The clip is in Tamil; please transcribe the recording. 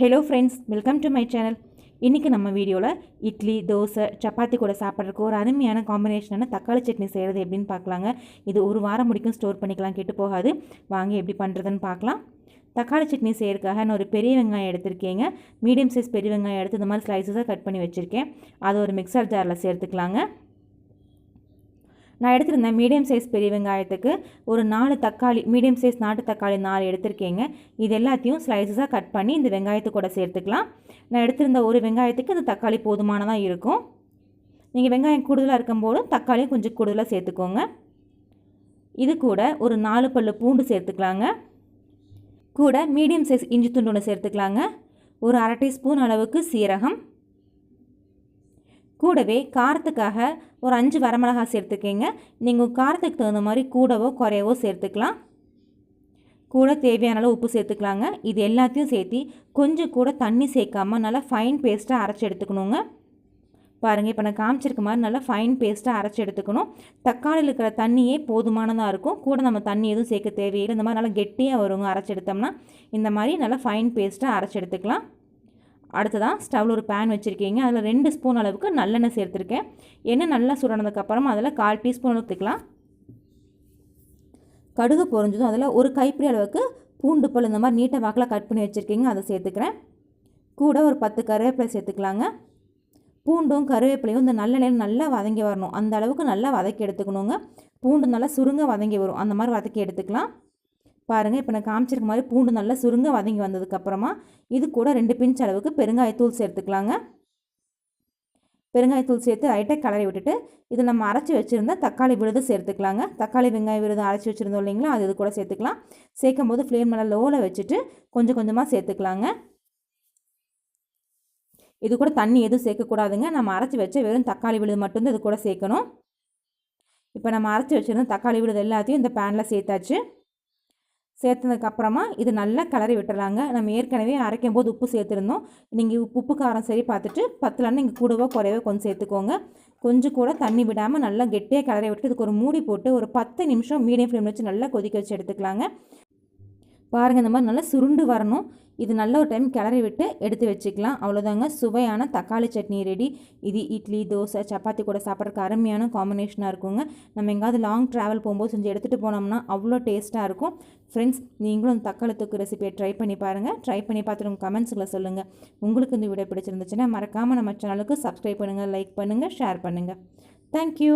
Hello friends welcome to my channel இன்றைக்கி நம்ம வீடியோவில் இட்லி தோசை சப்பாத்தி கூட சாப்பிட்றதுக்கு ஒரு அருமையான காம்பினேஷனான தக்காளி சட்னி செய்கிறது எப்படின்னு பார்க்கலாங்க. இது ஒரு வாரம் முடிக்கும் ஸ்டோர் பண்ணிக்கலாம் கெட்டு போகாது. வாங்கி எப்படி பண்ணுறதுன்னு பார்க்கலாம். தக்காளி சட்னி செய்யறதுக்காக நான் ஒரு பெரிய வெங்காயம் எடுத்திருக்கேங்க. மீடியம் சைஸ் பெரிய வெங்காயம் எடுத்து இந்த மாதிரி ஸ்லைசஸாக கட் பண்ணி வச்சுருக்கேன். அதை ஒரு மிக்சர் ஜாரில் சேர்த்துக்கலாங்க. நான் எடுத்திருந்தேன் மீடியம் சைஸ் பெரிய வெங்காயத்துக்கு. ஒரு நாலு தக்காளி மீடியம் சைஸ் நாட்டு தக்காளி நாலு எடுத்திருக்கேங்க. இது எல்லாத்தையும் ஸ்லைசஸாக கட் பண்ணி இந்த வெங்காயத்து கூட சேர்த்துக்கலாம். நான் எடுத்திருந்த ஒரு வெங்காயத்துக்கு இந்த தக்காளி போதுமானதாக இருக்கும். நீங்கள் வெங்காயம் கூடுதலாக இருக்கும்போது தக்காளியும் கொஞ்சம் கூடுதலாக சேர்த்துக்கோங்க. இது கூட ஒரு நாலு பல்லு பூண்டு சேர்த்துக்கலாங்க. கூட மீடியம் சைஸ் இஞ்சி துண்டு ஒன்று சேர்த்துக்கலாங்க. ஒரு அரை டீஸ்பூன் அளவுக்கு சீரகம். கூடவே காரத்துக்காக ஒரு அஞ்சு வரமிளகாய் சேர்த்துக்கிங்க. நீங்கள் காரத்துக்கு தகுந்த மாதிரி கூடவோ குறையவோ சேர்த்துக்கலாம். கூட தேவையான அளவு உப்பு சேர்த்துக்கலாங்க. இது எல்லாத்தையும் சேர்த்து கொஞ்சம் கூட தண்ணி சேர்க்காமல் நல்லா ஃபைன் பேஸ்ட்டாக அரைச்சி எடுத்துக்கணுங்க. பாருங்கள் இப்போ நான் காமிச்சிருக்க மாதிரி நல்லா ஃபைன் பேஸ்ட்டாக அரைச்சி எடுத்துக்கணும். தக்காளியில் இருக்கிற தண்ணியே போதுமானதாக இருக்கும். கூட நம்ம தண்ணி எதுவும் சேர்க்க தேவையில்லை. இந்த மாதிரி நல்லா கெட்டியாக வருங்க. அரைச்சி எடுத்தோம்னா இந்த மாதிரி நல்லா ஃபைன் பேஸ்ட்டாக அரைச்சி எடுத்துக்கலாம். அடுத்ததான் ஸ்டவ்வில் ஒரு பேன் வச்சுருக்கீங்க. அதில் ரெண்டு ஸ்பூன் அளவுக்கு நல்லெண்ணெய் சேர்த்துருக்கேன். எண்ணெய் நல்லா சுடனதுக்கப்புறம் அதில் கால் டீஸ்பூன் ஊற்றிக்கலாம் கடுகு பொறிஞ்சதும் அதில் ஒரு கைப்பிடி அளவுக்கு பூண்டு பல் இந்த மாதிரி நீட்டை வாக்கில் கட் பண்ணி வச்சுருக்கீங்க. அதை சேர்த்துக்கிறேன். கூட ஒரு பத்து கருவேப்பிலை சேர்த்துக்கலாங்க. பூண்டும் கருவேப்பிலையும் இந்த நல்லெண்ணெயில் நல்லா வதங்கி வரணும். அந்த அளவுக்கு நல்லா வதக்கி எடுத்துக்கணுங்க. பூண்டு நல்லா சுருங்க வதங்கி வரும். அந்த மாதிரி வதக்கி எடுத்துக்கலாம். பாருங்கள் இப்போ நான் காமிச்சிருக்க மாதிரி பூண்டு நல்லா சுருங்க வதங்கி வந்ததுக்கப்புறமா இது கூட ரெண்டு பிஞ்ச் அளவுக்கு பெருங்காயத்தூள் சேர்த்துக்கலாங்க. பெருங்காயத்தூள் சேர்த்து லைட்டாக கலரி விட்டுட்டு இது நம்ம அரைச்சி வச்சுருந்தா தக்காளி விழுது சேர்த்துக்கலாங்க. தக்காளி வெங்காய விழுது அரைச்சி வச்சுருந்தோம் இல்லைங்களா அது இது கூட சேர்த்துக்கலாம். சேர்க்கும் போது ஃப்ளேம் நல்லா லோவில் வச்சுட்டு கொஞ்சம் கொஞ்சமாக சேர்த்துக்கலாங்க. இது கூட தண்ணி எதுவும் சேர்க்கக்கூடாதுங்க. நம்ம அரைச்சி வச்ச வெறும் தக்காளி விழுது மட்டும்தான் இது கூட சேர்க்கணும். இப்போ நம்ம அரைச்சி வச்சுருந்த தக்காளி விழுது எல்லாத்தையும் இந்த பேனில் சேர்த்தாச்சு. சேர்த்ததுக்கப்புறமா இது நல்லா கிளறி விட்டுறாங்க நம்ம ஏற்கனவே அரைக்கும் போது உப்பு சேர்த்துருந்தோம். நீங்கள் உப்பு உப்பு காரம் சரி பார்த்துட்டு பத்துலன்னு நீங்கள் கூடவோ குறைவோ கொஞ்சம் சேர்த்துக்கோங்க. கொஞ்சம் கூட தண்ணி விடாமல் நல்லா கெட்டியாக கிளறி விட்டு இதுக்கு ஒரு மூடி போட்டு ஒரு பத்து நிமிஷம் மீடியம் ஃப்ளேமில் வச்சு நல்லா கொதிக்க வச்சு எடுத்துக்கலாங்க. பாருங்கள் இந்த மாதிரி நல்லா சுருண்டு வரணும். இது நல்ல ஒரு டைம் கிளறி விட்டு எடுத்து வச்சுக்கலாம். அவ்வளோதாங்க சுவையான தக்காளி சட்னி ரெடி இது இட்லி தோசை சப்பாத்தி கூட சாப்பிட்றதுக்கு அருமையான காம்பினேஷனாக இருக்குங்க. நம்ம எங்கேயாவது லாங் ட்ராவல் போகும்போது செஞ்சு எடுத்துகிட்டு போனோம்னா அவ்வளோ டேஸ்ட்டாக இருக்கும். ஃப்ரெண்ட்ஸ் நீங்களும் தக்காளி தொக்கு ரெசிபியை ட்ரை பண்ணி பாருங்கள் ட்ரை பண்ணி பார்த்துட்டு உங்கள் கமெண்ட்ஸில் சொல்லுங்கள் உங்களுக்கு இந்த வீடியோ பிடிச்சிருந்துச்சுன்னா மறக்காமல் நம்ம சேனலுக்கு சப்ஸ்கிரைப் பண்ணுங்கள் லைக் பண்ணுங்கள் ஷேர் பண்ணுங்கள் தேங்க்யூ